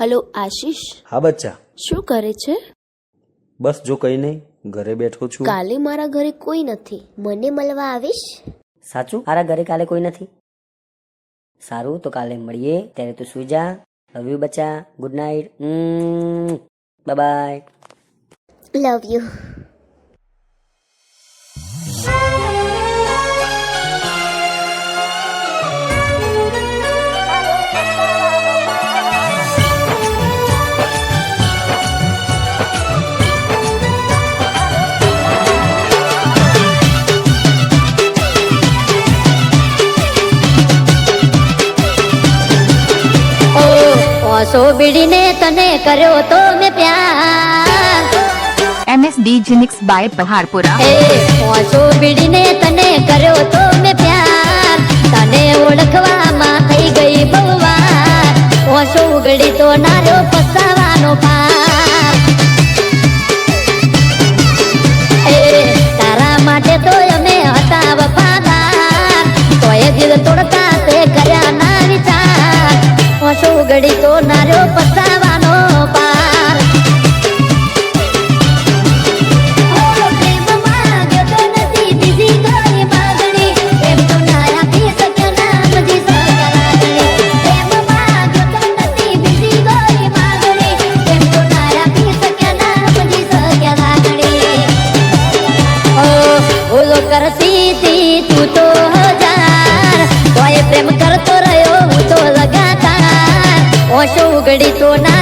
Hello આશીષ. હા બચ્ચા. શું કરે છે? બસ જો કઈ નહીં ઘરે બેઠો છું. કાલે મારા ઘરે કોઈ નથી. મને મળવા આવીશ? સાચું? મારા ઘરે કાલે કોઈ નથી. સારું તો કાલે મળીએ. ત્યારે તું સુઈ જા. લવ યુ બચ્ચા. Good night bye love you ઓસો બીડીને તને કર્યો તો મેં પ્યાર. MSD Genix by Paharpura. એ બીડીને તને કર્યો તો મેં પ્યાર. તને ઓળખવામાં થઈ ગઈ બહુ વાર ઓસો ઉગડી તો નારો પસાવાનો પાર. તો નારો પસાવાનો ઉગડી તો નાર્યો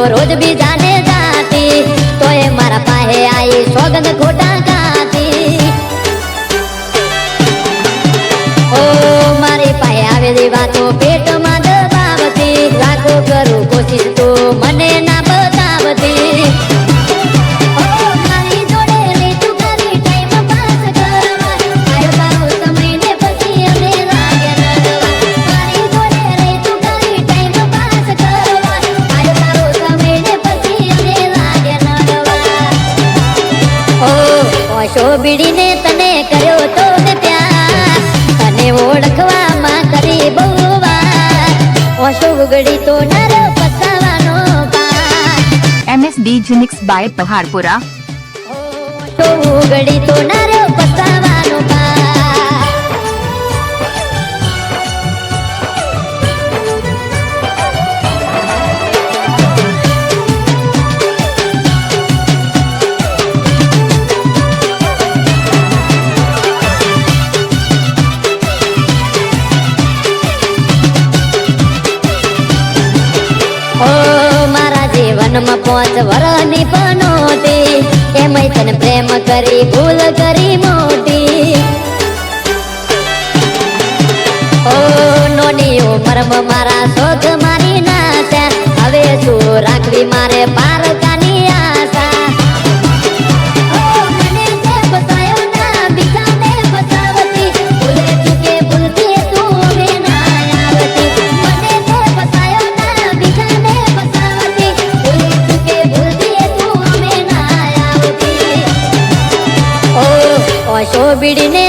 તું તો રોજ બીજાને જાતી, તોય મારા પાસે આવી સોગંદ ખોટા ગાતી. ઓ, મારી પાસે આવેલી વાતો પેટમાં દબાવતી. રાખો કરું કોશિશ તો મને ઓશો બીડીને તને કર્યો તો પ્યાર. તને ઓળખવામાં કરી બહુ વાર. ઓશો ઉગડી તો નારો પસાવાનો પાર. MSD Genix બાય પહાડપુરા ઓશો ઉગડી તો નારો પસાવાનો જીવનમાં પાંચ વરની તે. એમય તને પ્રેમ કરી ભૂલ કરી కోవిడినే